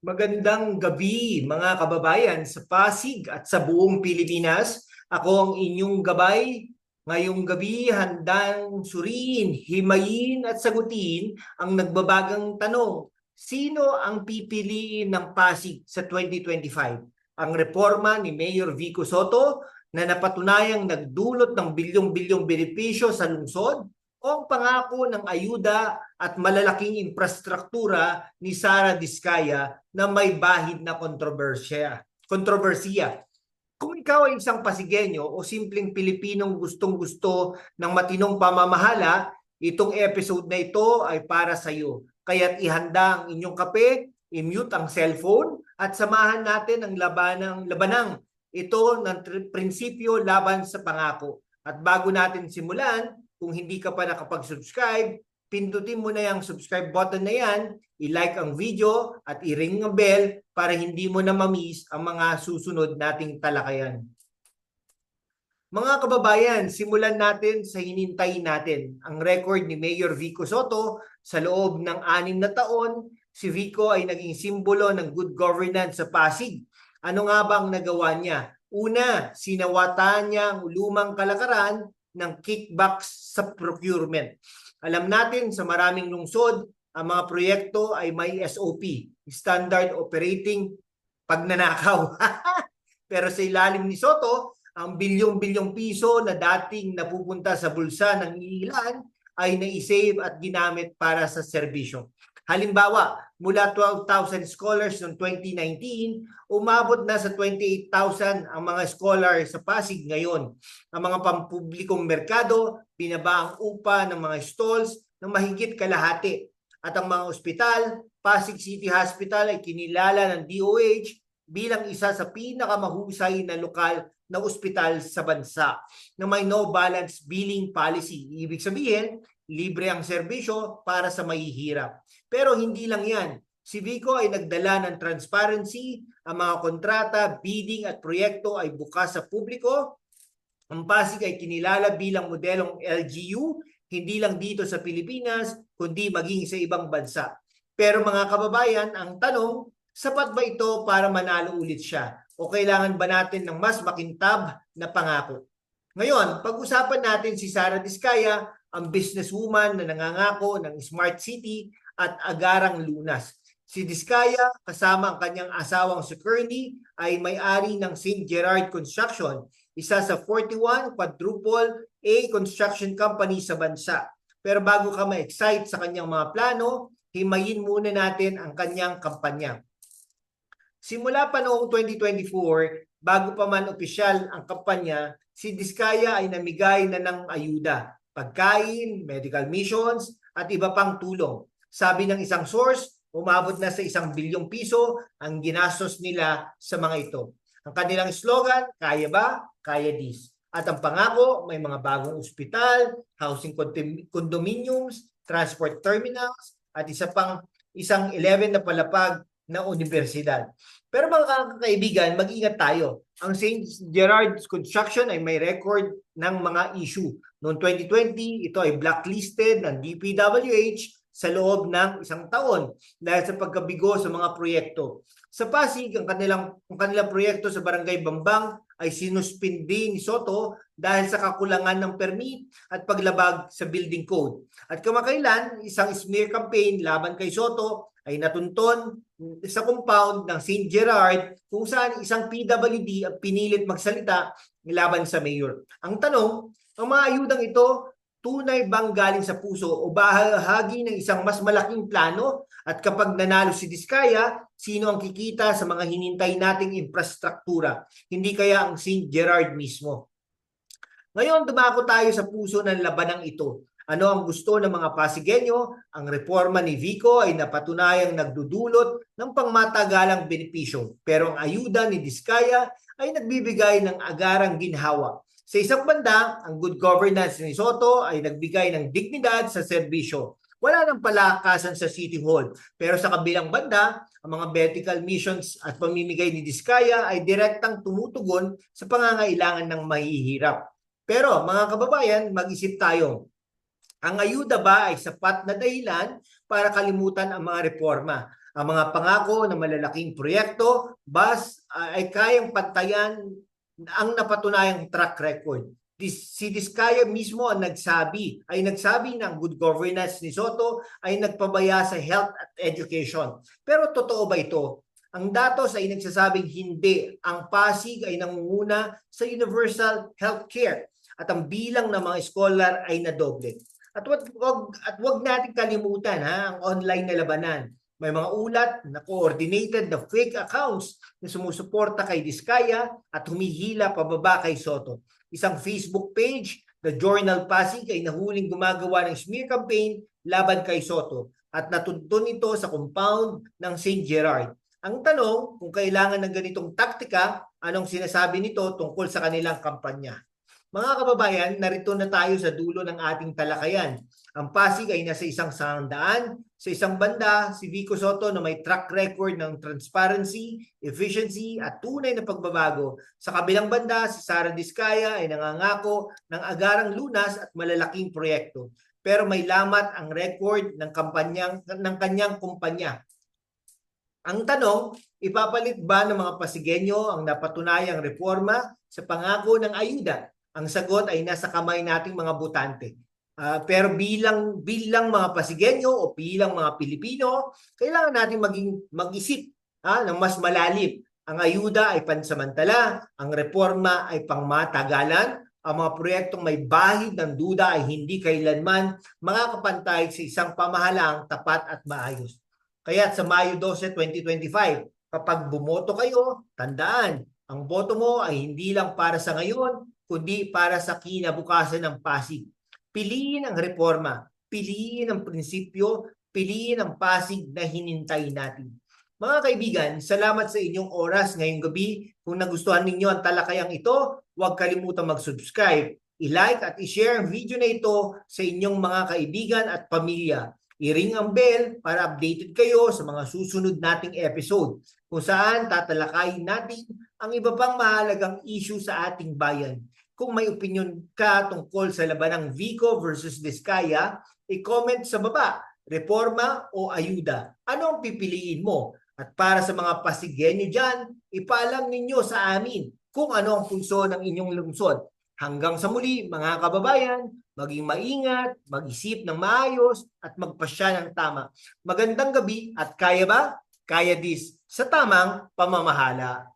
Magandang gabi mga kababayan sa Pasig at sa buong Pilipinas. Ako ang inyong gabay. Ngayong gabi handang suriin, himayin at sagutin ang nagbabagang tanong. Sino ang pipiliin ng Pasig sa 2025? Ang reforma ni Mayor Vico Soto na napatunayang nagdulot ng bilyong-bilyong benepisyo sa lungsod o ang pangako ng ayuda at malalaking infrastruktura ni Sara Diskaya na may bahid na kontrobersya. Kontrobersiya. Kung ikaw ay isang Pasigenyo o simpleng Pilipinong gustong-gusto ng matinong pamamahala, itong episode na ito ay para sa iyo. Kaya't ihanda ang inyong kape, i-mute ang cellphone at samahan natin ang labanang labanang ito ng prinsipyo laban sa pangako. At bago natin simulan, kung hindi ka pa nakapag-subscribe, pindutin mo na yung subscribe button na yan, i-like ang video at i-ring ang bell para hindi mo na mamiss ang mga susunod nating talakayan. Mga kababayan, simulan natin sa hinintay natin. Ang record ni Mayor Vico Soto sa loob ng anim na taon, si Vico ay naging simbolo ng good governance sa Pasig. Ano nga ba ang nagawa niya? Una, sinawatan niya ang lumang kalakaran ng kickbacks sa procurement. Alam natin sa maraming lungsod, ang mga proyekto ay may SOP, Standard Operating Pagnanakaw. Pero sa ilalim ni Soto, ang bilyong-bilyong piso na dating napupunta sa bulsa ng ilan ay naisave at ginamit para sa serbisyo. Halimbawa, mula 12,000 scholars noong 2019, umabot na sa 28,000 ang mga scholar sa Pasig ngayon. Ang mga pampublikong merkado, binaba ang upa ng mga stalls ng mahigit kalahati. At ang mga ospital, Pasig City Hospital ay kinilala ng DOH bilang isa sa pinakamahusay na lokal na ospital sa bansa na may no balance billing policy. Ibig sabihin, libre ang serbisyo para sa mahihirap. Pero hindi lang yan. Si Vico ay nagdala ng transparency, ang mga kontrata, bidding at proyekto ay bukas sa publiko. Ang Pasig ay kinilala bilang modelong LGU, hindi lang dito sa Pilipinas, kundi maging sa ibang bansa. Pero mga kababayan, ang tanong, sapat ba ito para manalo ulit siya? O kailangan ba natin ng mas makintab na pangako? Ngayon, pag-usapan natin si Sara Diskaya, ang businesswoman na nangangako ng smart city at agarang lunas. Si Diskaya kasama ang kanyang asawang si Kearney ay may-ari ng St. Gerard Construction, isa sa 41 quadruple A construction company sa bansa. Pero bago ka ma-excite sa kanyang mga plano, himayin muna natin ang kanyang kampanya. Simula pa noong 2024, bago pa man opisyal ang kampanya, si Diskaya ay namigay na ng ayuda, pagkain, medical missions, at iba pang tulong. Sabi ng isang source, umabot na sa isang bilyong piso ang ginastos nila sa mga ito. Ang kanilang slogan, kaya ba? Kaya dis. At ang pangako, may mga bagong ospital, housing condom- condominiums, transport terminals, at isa pang isang 11 na palapag na universidad. Pero mga kaibigan, mag-ingat tayo. Ang St. Gerard's Construction ay may record ng mga issue. Noong 2020, ito ay blacklisted ng DPWH sa loob ng isang taon dahil sa pagkabigo sa mga proyekto. Sa Pasig, ang kanilang, ang kanilang proyekto sa Barangay Bambang ay sinuspindi ni Soto dahil sa kakulangan ng permit at paglabag sa building code. At kamakailan, isang smear campaign laban kay Soto ay natunton sa compound ng St. Gerard kung saan isang PWD ang pinilit magsalita laban sa mayor. Ang tanong, ang mga ayudang ito tunay bang galing sa puso o bahagi ng isang mas malaking plano? At kapag nanalo si Diskaya, sino ang kikita sa mga hinintay nating infrastruktura? Hindi kaya ang St. Gerard mismo? Ngayon, dumako tayo sa puso ng labanang ito. Ano ang gusto ng mga Pasigenyo? Ang reforma ni Vico ay napatunayang nagdudulot ng pangmatagalang benepisyo. Pero ang ayuda ni Diskaya ay nagbibigay ng agarang ginhawa. Sa isang banda, ang good governance ni Soto ay nagbigay ng dignidad sa serbisyo. Wala nang palakasan sa City Hall. Pero sa kabilang banda, ang mga vertical missions at pamimigay ni Diskaya ay direktang tumutugon sa pangangailangan ng mahihirap. Pero mga kababayan, mag-isip tayo. Ang ayuda ba ay sapat na dahilan para kalimutan ang mga reforma? Ang mga pangako ng malalaking proyekto, bus ah, ay kayang pantayan ang napatunayang track record. Si Diskaya mismo ang nagsabi, ay nagsabi ng good governance ni Soto ay nagpabaya sa health at education. Pero totoo ba ito? Ang datos ay nagsasabing hindi. Ang Pasig ay nangunguna sa universal health care at ang bilang ng mga scholar ay nadoble. At wag, wag, at wag natin kalimutan ha, ang online na labanan. May mga ulat na coordinated na fake accounts na sumusuporta kay Diskaya at humihila pababa kay Soto. Isang Facebook page, The Journal Pasig ay nahuling gumagawa ng smear campaign laban kay Soto at natuntun ito sa compound ng St. Gerard. Ang tanong, kung kailangan ng ganitong taktika, anong sinasabi nito tungkol sa kanilang kampanya? Mga kababayan, narito na tayo sa dulo ng ating talakayan. Ang Pasig ay nasa isang sandaan. Sa isang banda, si Vico Soto na may track record ng transparency, efficiency at tunay na pagbabago. Sa kabilang banda, si Sara Diskaya ay nangangako ng agarang lunas at malalaking proyekto. Pero may lamat ang record ng kampanyang ng kanyang kumpanya. Ang tanong, ipapalit ba ng mga Pasigenyo ang napatunayang reforma sa pangako ng ayuda? Ang sagot ay nasa kamay nating mga botante. Ah, pero bilang bilang mga Pasigenyo o bilang mga Pilipino, kailangan natin maging mag-isip ah, ng mas malalim. Ang ayuda ay pansamantala, ang reforma ay pangmatagalan, ang mga proyektong may bahid ng duda ay hindi kailanman makakapantay sa isang pamahalaang tapat at maayos. Kaya sa Mayo 12, 2025, kapag bumoto kayo, tandaan, ang boto mo ay hindi lang para sa ngayon, kundi para sa kinabukasan ng Pasig. Piliin ang reforma, piliin ang prinsipyo, piliin ang Pasig na hinintay natin. Mga kaibigan, salamat sa inyong oras ngayong gabi. Kung nagustuhan ninyo ang talakayang ito, huwag kalimutang mag-subscribe, i-like at i-share ang video na ito sa inyong mga kaibigan at pamilya. I-ring ang bell para updated kayo sa mga susunod nating episode kung saan tatalakayin natin ang iba pang mahalagang issue sa ating bayan. Kung may opinion ka tungkol sa labanang Vico versus Diskaya, i-comment sa baba, reforma o ayuda. Ano ang pipiliin mo? At para sa mga Pasigenyo dyan, ipaalam ninyo sa amin kung ano ang punso ng inyong lungsod. Hanggang sa muli, mga kababayan, maging maingat, mag-isip ng maayos, at magpasya ng tama. Magandang gabi at kaya ba? Kaya dis sa tamang pamamahala.